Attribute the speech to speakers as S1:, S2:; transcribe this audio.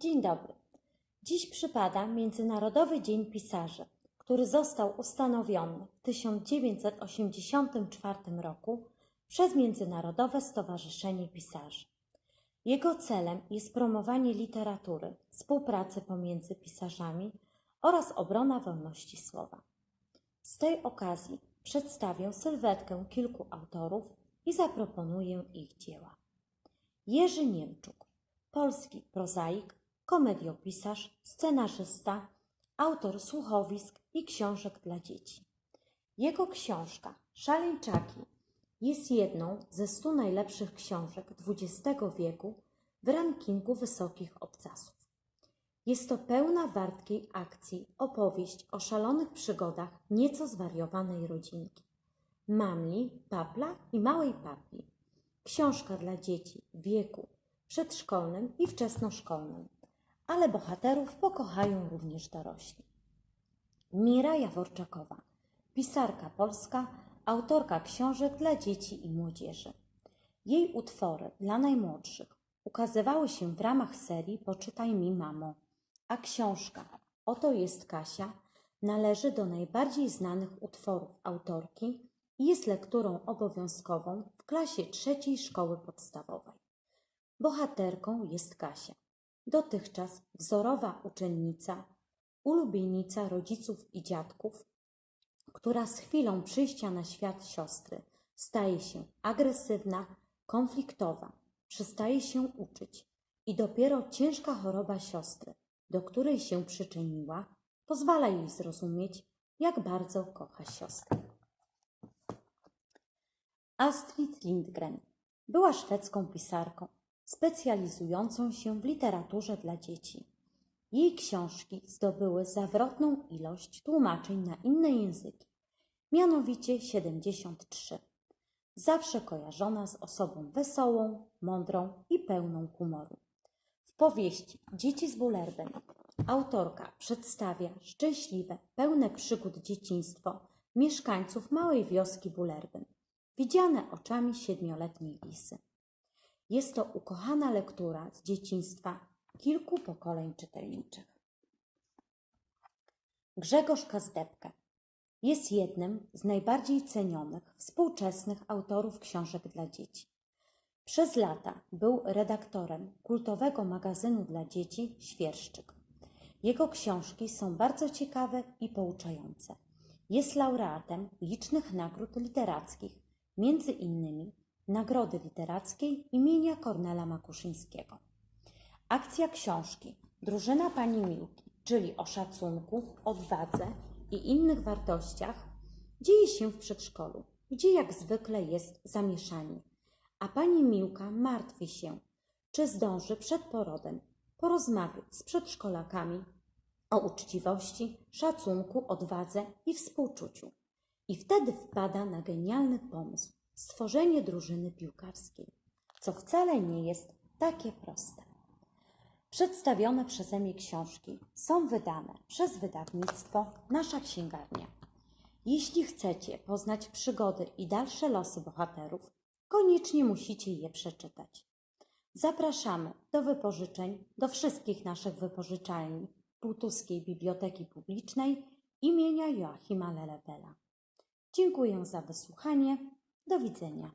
S1: Dzień dobry. Dziś przypada Międzynarodowy Dzień Pisarzy, który został ustanowiony w 1984 roku przez Międzynarodowe Stowarzyszenie Pisarzy. Jego celem jest promowanie literatury, współpracy pomiędzy pisarzami oraz obrona wolności słowa. Z tej okazji przedstawię sylwetkę kilku autorów i zaproponuję ich dzieła. Jerzy Niemczuk, polski prozaik, komediopisarz, scenarzysta, autor słuchowisk i książek dla dzieci. Jego książka Szaleńczaki jest jedną ze stu najlepszych książek XX wieku w rankingu wysokich obcasów. Jest to pełna wartkiej akcji opowieść o szalonych przygodach nieco zwariowanej rodzinki. Mamli, papla i małej papli. Książka dla dzieci w wieku przedszkolnym i wczesnoszkolnym, ale bohaterów pokochają również dorośli. Mira Jaworczakowa, pisarka polska, autorka książek dla dzieci i młodzieży. Jej utwory dla najmłodszych ukazywały się w ramach serii Poczytaj mi, mamo, a książka Oto jest Kasia należy do najbardziej znanych utworów autorki i jest lekturą obowiązkową w klasie trzeciej szkoły podstawowej. Bohaterką jest Kasia, dotychczas wzorowa uczennica, ulubienica rodziców i dziadków, która z chwilą przyjścia na świat siostry staje się agresywna, konfliktowa, przestaje się uczyć i dopiero ciężka choroba siostry, do której się przyczyniła, pozwala jej zrozumieć, jak bardzo kocha siostrę. Astrid Lindgren była szwedzką pisarką, specjalizującą się w literaturze dla dzieci. Jej książki zdobyły zawrotną ilość tłumaczeń na inne języki, mianowicie 73. Zawsze kojarzona z osobą wesołą, mądrą i pełną humoru. W powieści Dzieci z Bullerbyn autorka przedstawia szczęśliwe, pełne przygód dzieciństwo mieszkańców małej wioski Bullerbyn, widziane oczami siedmioletniej Lisy. Jest to ukochana lektura z dzieciństwa kilku pokoleń czytelniczych. Grzegorz Kazdebka jest jednym z najbardziej cenionych współczesnych autorów książek dla dzieci. Przez lata był redaktorem kultowego magazynu dla dzieci Świerszczyk. Jego książki są bardzo ciekawe i pouczające. Jest laureatem licznych nagród literackich, między innymi Nagrody Literackiej imienia Kornela Makuszyńskiego. Akcja książki Drużyna Pani Miłki, czyli o szacunku, odwadze i innych wartościach, dzieje się w przedszkolu, gdzie jak zwykle jest zamieszanie, a pani Miłka martwi się, czy zdąży przed porodem porozmawiać z przedszkolakami o uczciwości, szacunku, odwadze i współczuciu. I wtedy wpada na genialny pomysł stworzenie drużyny piłkarskiej, co wcale nie jest takie proste. Przedstawione przeze mnie książki są wydane przez wydawnictwo Nasza Księgarnia. Jeśli chcecie poznać przygody i dalsze losy bohaterów, koniecznie musicie je przeczytać. Zapraszamy do wypożyczeń do wszystkich naszych wypożyczalni Półtuskiej Biblioteki Publicznej imienia Joachima Lelewela. Dziękuję za wysłuchanie. Do widzenia.